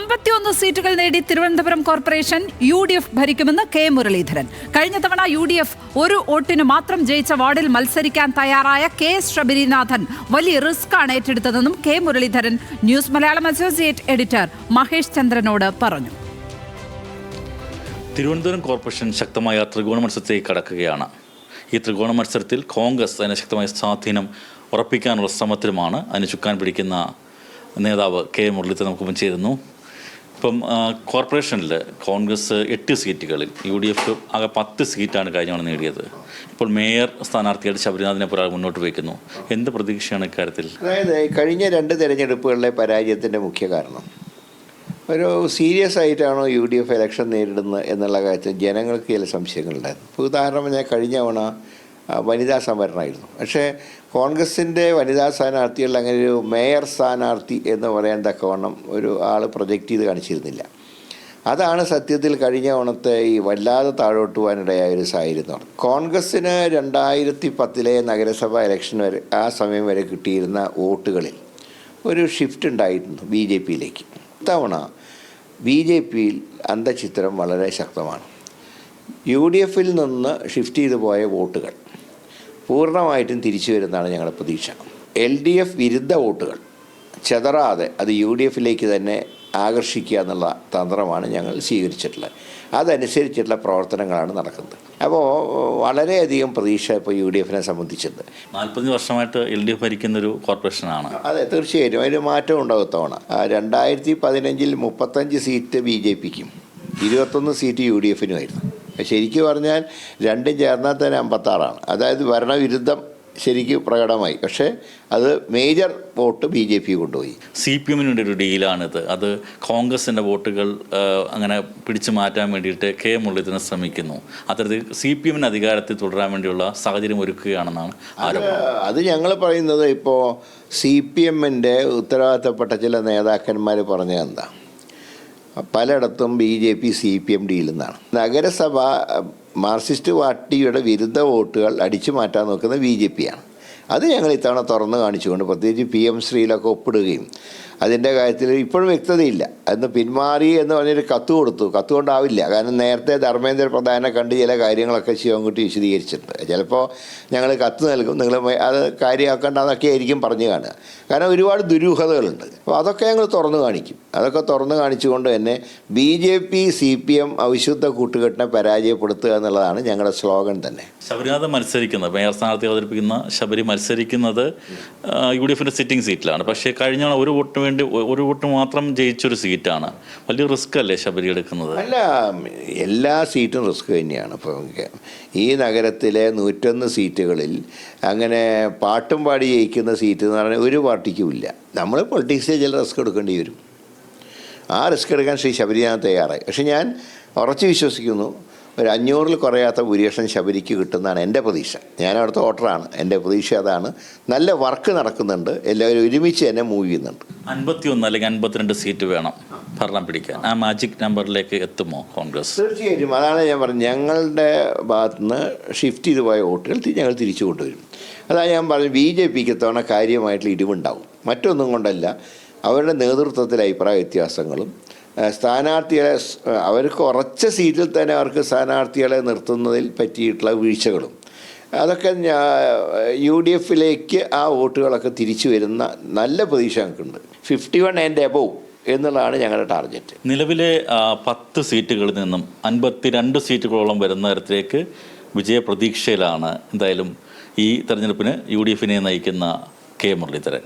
അമ്പത്തിയൊന്ന് സീറ്റുകൾ നേടി Thiruvananthapuram corporation U D F ഭരിക്കുമെന്ന് K Muraleedharan. കഴിഞ്ഞ തവണ യു ഡി എഫ് ഒരു വോട്ടിന് മാത്രം ജയിച്ച വാർഡിൽ മത്സരിക്കാൻ തയ്യാറായ കെ ശബരിനാഥൻ വലിയ റിസ്ക് ആണ് ഏറ്റെടുത്തതെന്നും K Muraleedharan news Malayalam associate editor Mahesh ചന്ദ്രനോട് പറഞ്ഞു. തിരുവനന്തപുരം കോർപ്പറേഷൻ ശക്തമായ ത്രികോണ മത്സരത്തേക്ക് കടക്കുകയാണ്. ഈ ത്രികോണ മത്സരത്തിൽ കോൺഗ്രസ് അതിന് ശക്തമായ സ്വാധീനം ഉറപ്പിക്കാനുള്ള ശ്രമത്തിലുമാണ്. അതിന് ചുക്കാൻ പിടിക്കുന്ന നേതാവ് കെ മുരളീധരൻ നമുക്കൊപ്പം ചേരുന്നു ഇപ്പം കോർപ്പറേഷനിൽ കോൺഗ്രസ് എട്ട് സീറ്റുകളിൽ യു ഡി എഫ് ആകെ പത്ത് സീറ്റാണ് കഴിഞ്ഞ തവണ നേടിയത്. ഇപ്പോൾ മേയർ സ്ഥാനാർത്ഥിയായിട്ട് ശബരിനാഥിനെ പുറ മുന്നോട്ട് വയ്ക്കുന്നു. എന്ത് പ്രതീക്ഷയാണ് ഇക്കാര്യത്തിൽ? അതായത് കഴിഞ്ഞ രണ്ട് തെരഞ്ഞെടുപ്പുകളിലെ പരാജയത്തിന്റെ മുഖ്യ കാരണം. ഒരു സീരിയസ് ആയിട്ടാണോ യു ഡി എഫ് ഇലക്ഷൻ നേരിടുന്നത് എന്നുള്ള കാര്യത്തിൽ ജനങ്ങൾക്ക് ചില സംശയങ്ങളുണ്ടായിരുന്നു. ഉദാഹരണം ഞാൻ കഴിഞ്ഞ തവണ വനിതാ സംവരണമായിരുന്നു. പക്ഷേ കോൺഗ്രസിന്റെ വനിതാ സ്ഥാനാർത്ഥികളിൽ അങ്ങനെ ഒരു മേയർ സ്ഥാനാർത്ഥി എന്ന് പറയാൻ തക്കവണ്ണം ഒരു ആൾ പ്രൊജക്റ്റ് ചെയ്ത് കാണിച്ചിരുന്നില്ല. അതാണ് സത്യത്തിൽ കഴിഞ്ഞ ഓണത്തെ ഈ വല്ലാതെ താഴോട്ട് പോകാനിടയായ ഒരു സാഹചര്യം. കോൺഗ്രസ്സിന് രണ്ടായിരത്തി പത്തിലെ നഗരസഭ ഇലക്ഷൻ വരെ ആ സമയം വരെ കിട്ടിയിരുന്ന വോട്ടുകളിൽ ഒരു ഷിഫ്റ്റ് ഉണ്ടായിരുന്നു ബി ജെ പിയിലേക്ക്. ഇത്തവണ ബി ജെ പിയിൽ അന്തചിത്രം വളരെ ശക്തമാണ്. യു ഡി എഫിൽ നിന്ന് ഷിഫ്റ്റ് ചെയ്തു പോയ വോട്ടുകൾ. പൂർണമായിട്ടും തിരിച്ചു വരുന്നതാണ് ഞങ്ങളുടെ പ്രതീക്ഷ. എൽ ഡി എഫ് വിരുദ്ധ വോട്ടുകൾ. ചെതറാതെ അത് യു ഡി എഫിലേക്ക് തന്നെ ആകർഷിക്കുക എന്നുള്ള തന്ത്രമാണ് ഞങ്ങൾ സ്വീകരിച്ചിട്ടുള്ളത്. അതനുസരിച്ചുള്ള പ്രവർത്തനങ്ങളാണ് നടക്കുന്നത്. അപ്പോൾ വളരെയധികം പ്രതീക്ഷ ഇപ്പോൾ യു ഡി എഫിനെ സംബന്ധിച്ചിട്ടുണ്ട്. നാൽപ്പത്തഞ്ച് വർഷമായിട്ട് എൽ ഡി എഫ് ഭരിക്കുന്ന ഒരു കോർപ്പറേഷനാണ്. അതെ തീർച്ചയായിട്ടും. അതിന് മാറ്റം ആ, രണ്ടായിരത്തി പതിനഞ്ചിൽ മുപ്പത്തഞ്ച് സീറ്റ് ബി ജെ പിക്കും ഇരുപത്തൊന്ന് സീറ്റ് യു ഡി എഫിനുമായിരുന്നു. ശരിക്കും പറഞ്ഞാൽ രണ്ടും ചേർന്നാൽ തന്നെ അമ്പത്താറാണ്. അതായത് ഭരണവിരുദ്ധം ശരിക്കും പ്രകടമായി. പക്ഷേ അത് major vote B J P കൊണ്ടുപോയി. സി പി എമ്മിനുണ്ട് ഒരു ഡീലാണിത്. അത് കോൺഗ്രസിന്റെ വോട്ടുകൾ അങ്ങനെ പിടിച്ചു മാറ്റാൻ വേണ്ടിയിട്ട് കെ മുരളീധരൻ ശ്രമിക്കുന്നു. അത്തരത്തിൽ സി പി എമ്മിന് അധികാരത്തിൽ തുടരാൻ വേണ്ടിയുള്ള സാഹചര്യം ഒരുക്കുകയാണെന്നാണ് ആരോപണം. അത് ഞങ്ങൾ പറയുന്നത് ഇപ്പോൾ സി പി എമ്മിന്റെ ഉത്തരവാദിത്തപ്പെട്ട ചില നേതാക്കന്മാർ പറഞ്ഞത് എന്താ പലയിടത്തും B J P C P M ഡിയിൽ നിന്നാണ് നഗരസഭ മാർക്സിസ്റ്റ് പാർട്ടിയുടെ വിരുദ്ധ വോട്ടുകൾ അടിച്ചു മാറ്റാൻ നോക്കുന്നത് ബി ജെ പിയാണ് അത് ഞങ്ങൾ ഇത്തവണ തുറന്നു കാണിച്ചുകൊണ്ട് പ്രത്യേകിച്ച് പി എം ശ്രീയിലൊക്കെ ഒപ്പിടുകയും അതിന്റെ കാര്യത്തിൽ ഇപ്പോഴും വ്യക്തതയില്ല. അന്ന് പിന്മാറി എന്ന് പറഞ്ഞൊരു കത്ത് കൊടുത്തു. കത്ത് കൊണ്ടാവില്ല. കാരണം നേരത്തെ ധർമ്മേന്ദ്ര പ്രധാനെ കണ്ട് ചില കാര്യങ്ങളൊക്കെ ശിവൻകുട്ടി വിശദീകരിച്ചിട്ടുണ്ട്. ചിലപ്പോൾ ഞങ്ങൾ കത്ത് നൽകും. നിങ്ങൾ അത് കാര്യമാക്കേണ്ടെന്നൊക്കെ ആയിരിക്കും പറഞ്ഞു കാണുക. കാരണം ഒരുപാട് ദുരൂഹതകളുണ്ട്. അപ്പോൾ അതൊക്കെ ഞങ്ങൾ തുറന്നു കാണിക്കും. അതൊക്കെ തുറന്നു കാണിച്ചുകൊണ്ട് തന്നെ B J P C P I അവിശുദ്ധ കൂട്ടുകെട്ടിനെ പരാജയപ്പെടുത്തുക എന്നുള്ളതാണ് ഞങ്ങളുടെ സ്ലോഗൻ തന്നെ. ശബരിനാഥ് മത്സരിക്കുന്നത് മേയർ സ്ഥാനാർത്ഥി അവതരിപ്പിക്കുന്ന ശബരി മത്സരിക്കുന്നത് യു ഡി എഫിന്റെ സിറ്റിംഗ് സീറ്റിലാണ്. പക്ഷേ കഴിഞ്ഞ ഒരു വോട്ടിന് വേണ്ടി ഒരു വോട്ട് മാത്രം ജയിച്ചൊരു സീറ്റാണ് വലിയ റിസ്ക് അല്ലേ ശബരി എടുക്കുന്നത്? അല്ല എല്ലാ സീറ്റും റിസ്ക് തന്നെയാണ്. ഇപ്പോൾ ഈ നഗരത്തിലെ നൂറ്റൊന്ന് സീറ്റുകളിൽ അങ്ങനെ പാട്ടും പാടി ജയിക്കുന്ന സീറ്റ് എന്ന് പറഞ്ഞാൽ ഒരു പാർട്ടിക്കും ഇല്ല. നമ്മൾ പൊളിറ്റിക്സിൽ ചില റിസ്ക് എടുക്കേണ്ടി വരും. ആ റിസ്ക് എടുക്കാൻ ശ്രീ ശബരിനാഥ് തയ്യാറായി. പക്ഷെ ഞാൻ ഉറച്ചു വിശ്വസിക്കുന്നു ഒരു അഞ്ഞൂറിൽ കുറയാത്ത ഭൂരിപക്ഷം ശബരിക്ക് കിട്ടുന്നതാണ് എന്റെ പ്രതീക്ഷ. ഞാൻ അവിടുത്തെ ഓട്ടറാണ് എന്റെ പ്രതീക്ഷ അതാണ്. നല്ല വർക്ക് നടക്കുന്നുണ്ട്. എല്ലാവരും ഒരുമിച്ച് തന്നെ മൂവ് ചെയ്യുന്നുണ്ട്. അൻപത്തിയൊന്ന് അല്ലെങ്കിൽ അൻപത്തിരണ്ട് സീറ്റ് വേണം. ഭരണം പിടിക്കാൻ ആ മാജിക് നമ്പറിലേക്ക് എത്തുമോ കോൺഗ്രസ്? തീർച്ചയായിട്ടും. അതാണ് ഞാൻ പറഞ്ഞത്. ഞങ്ങളുടെ ഭാഗത്തുനിന്ന് ഷിഫ്റ്റ് ചെയ്തു പോയ വോട്ടുകൾ ഞങ്ങൾ തിരിച്ചു കൊണ്ടുവരും. അതാണ് ഞാൻ പറഞ്ഞത്. ബി ജെ പിക്ക് തവണ കാര്യമായിട്ടുള്ള ഇടിവുണ്ടാവും. മറ്റൊന്നും കൊണ്ടല്ല. അവരുടെ നേതൃത്വത്തിൽ അഭിപ്രായ വ്യത്യാസങ്ങളും സ്ഥാനാർത്ഥികളെ അവർക്ക് ഉറച്ച സീറ്റിൽ തന്നെ അവർക്ക് സ്ഥാനാർത്ഥികളെ നിർത്തുന്നതിൽ പറ്റിയിട്ടുള്ള വീഴ്ചകളും. അതൊക്കെ യു ഡി എഫിലേക്ക് ആ വോട്ടുകളൊക്കെ തിരിച്ചു വരുന്ന നല്ല പ്രതീക്ഷ ഞങ്ങൾക്കുണ്ട്. ഫിഫ്റ്റി വൺ ആൻഡ് എബോവ് എന്നുള്ളതാണ് ഞങ്ങളുടെ ടാർഗറ്റ്. നിലവിലെ പത്ത് സീറ്റുകളിൽ നിന്നും അൻപത്തിരണ്ട് സീറ്റുകളോളം വരുന്ന തരത്തിലേക്ക് വിജയപ്രതീക്ഷയിലാണ് എന്തായാലും ഈ തെരഞ്ഞെടുപ്പിന് യു ഡി എഫിനെ നയിക്കുന്ന കെ മുരളീധരൻ.